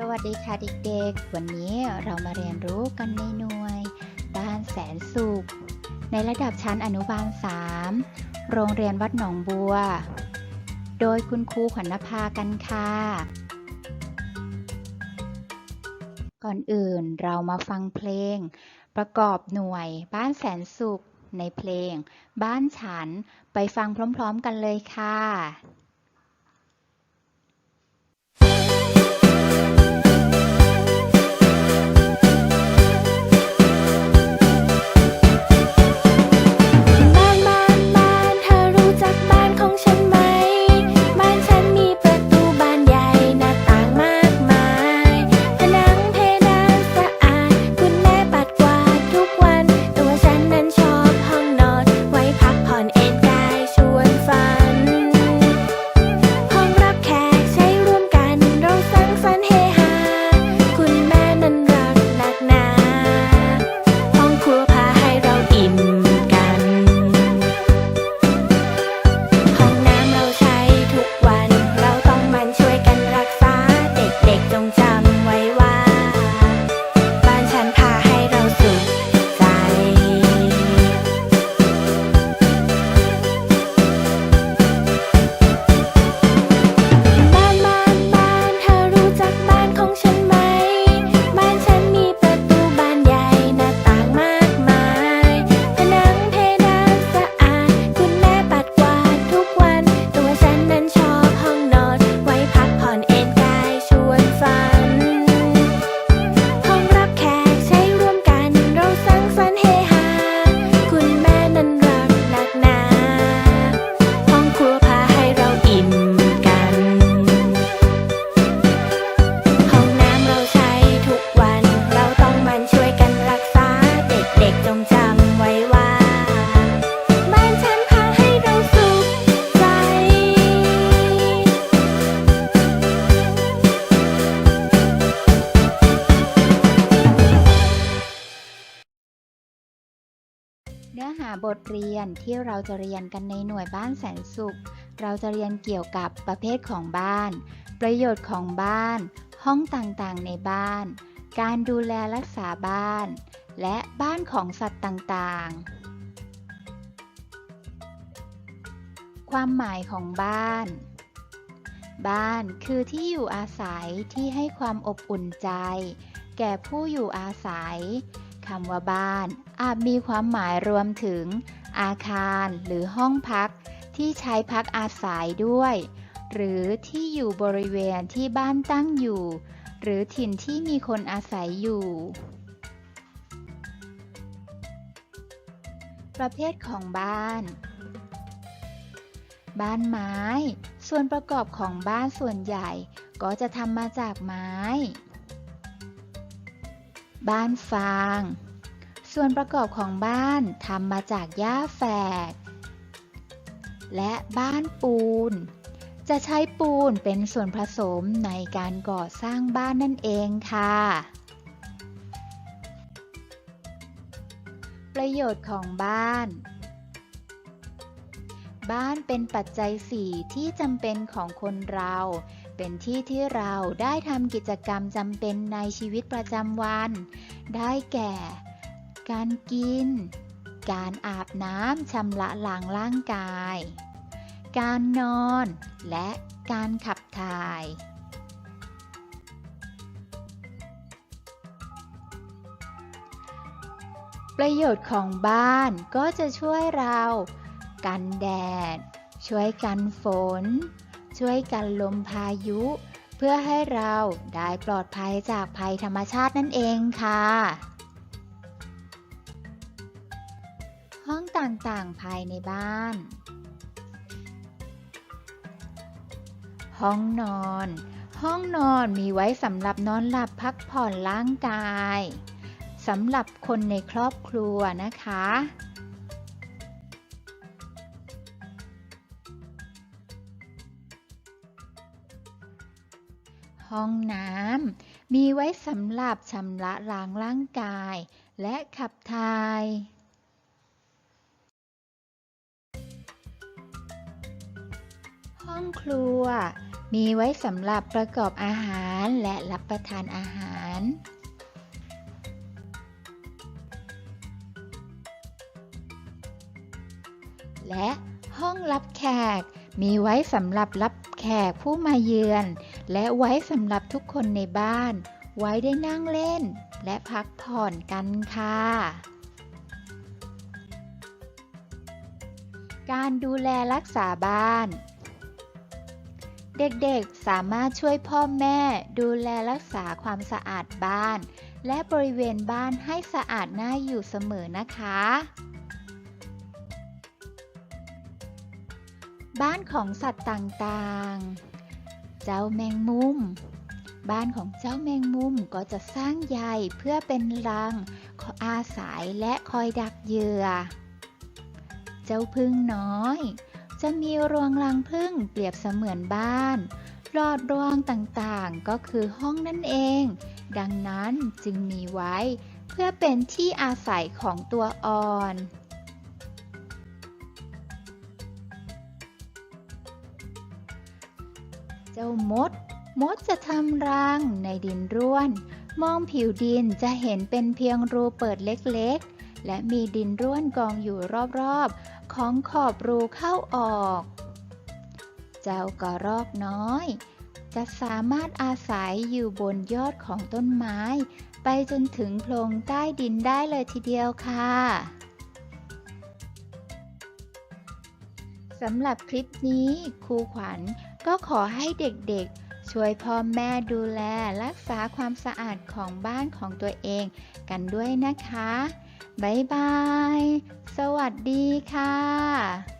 สวัสดีค่ะเด็กๆ วันนี้เรามาเรียนรู้กันในหน่วย บ้านแสนสุข ในระดับชั้นอนุบาล 3 โรงเรียนวัดหนองบัว โดยคุณครูขวัญนภากันค่ะ ก่อนอื่นเรามาฟังเพลง ประกอบหน่วยบ้านแสนสุข ในเพลง บ้านฉันไปฟังพร้อมๆกันเลยค่ะ บทเรียนที่เราจะเรียนกันในหน่วยบ้านแสนสุข เราจะเรียนเกี่ยวกับประเภทของบ้าน ประโยชน์ของบ้าน ห้องต่างๆในบ้าน การดูแลรักษาบ้าน และบ้านของสัตว์ต่างๆ ความหมายของบ้าน บ้านคือที่อยู่อาศัยที่ให้ความอบอุ่นใจ แก่ผู้อยู่อาศัย คำว่าบ้าน อาจมีความหมายรวมถึง อาคารหรือห้องพัก ที่ใช้พักอาศัยด้วย หรือที่อยู่บริเวณที่บ้านตั้งอยู่ หรือถิ่นที่มีคนอาศัยอยู่ ประเภทของบ้าน บ้านไม้ ส่วนประกอบของบ้านส่วนใหญ่ก็จะทำมาจากไม้ บ้านฟาง ส่วนประกอบของบ้านทำมาจากหญ้าแฝก และบ้านปูน จะใช้ปูนเป็นส่วนผสมในการก่อสร้างบ้านนั่นเองค่ะ ประโยชน์ของบ้าน บ้านเป็นปัจจัยสี่ที่จำเป็นของคนเรา เป็นที่ที่เราได้ทำกิจกรรมจำเป็นในชีวิตประจำวัน ได้แก่ การกิน การอาบน้ำชำระล้างร่างกาย การนอน และการขับถ่ายประโยชน์ของบ้านก็จะช่วยเรา กันแดด ช่วยกันฝน ช่วยกันลมพายุ เพื่อให้เราได้ปลอดภัยจากภัยธรรมชาตินั่นเองค่ะ ห้องต่างๆภายในบ้าน ห้องนอน ห้องนอนมีไว้สำหรับนอนหลับพักผ่อนร่างกายสำหรับคนในครอบครัวนะคะ ห้องน้ำ มีไว้สำหรับชำระล้างร่างกาย และขับถ่าย ห้องครัว มีไว้สำหรับประกอบอาหารและรับประทานอาหาร และห้องรับแขก มีไว้สำหรับรับแขกผู้มาเยือน และไว้สำหรับทุกคนในบ้าน ไว้ได้นั่งเล่น และพักผ่อนกันค่ะ การดูแลรักษาบ้าน เด็กๆสามารถช่วยพ่อแม่ดูแลรักษาความสะอาดบ้าน และบริเวณบ้านให้สะอาดน่าอยู่เสมอนะคะ บ้านของสัตว์ต่างๆ เจ้าแมงมุม บ้านของเจ้าแมงมุมก็จะสร้างใยเพื่อเป็นรังออาศัยและคอยดักเหยื่อ เจ้าพึ่งน้อย จะมีรวงรังพึ่งเปรียบเสมือนบ้านหลอดรวงต่างๆ ก็คือห้องนั่นเอง ดังนั้นจึงมีไว้เพื่อเป็นที่อาศัยของตัวอ่อน จ้ามด มดจะทำรังในดินร่วน มองผิวดินจะเห็นเป็นเพียงรูเปิดเล็กๆ และมีดินร่วนกองอยู่รอบๆ ของขอบรูเข้าออก เจ้ากระรอกน้อย จะสามารถอาศัยอยู่บนยอดของต้นไม้ ไปจนถึงโพรงใต้ดินได้เลยทีเดียวค่ะ สำหรับคลิปนี้ครูขวัญก็ขอให้เด็กๆ ช่วยพ่อแม่ดูแลรักษาความสะอาดของบ้านของตัวเองกันด้วยนะคะ บ๊ายบาย สวัสดีค่ะ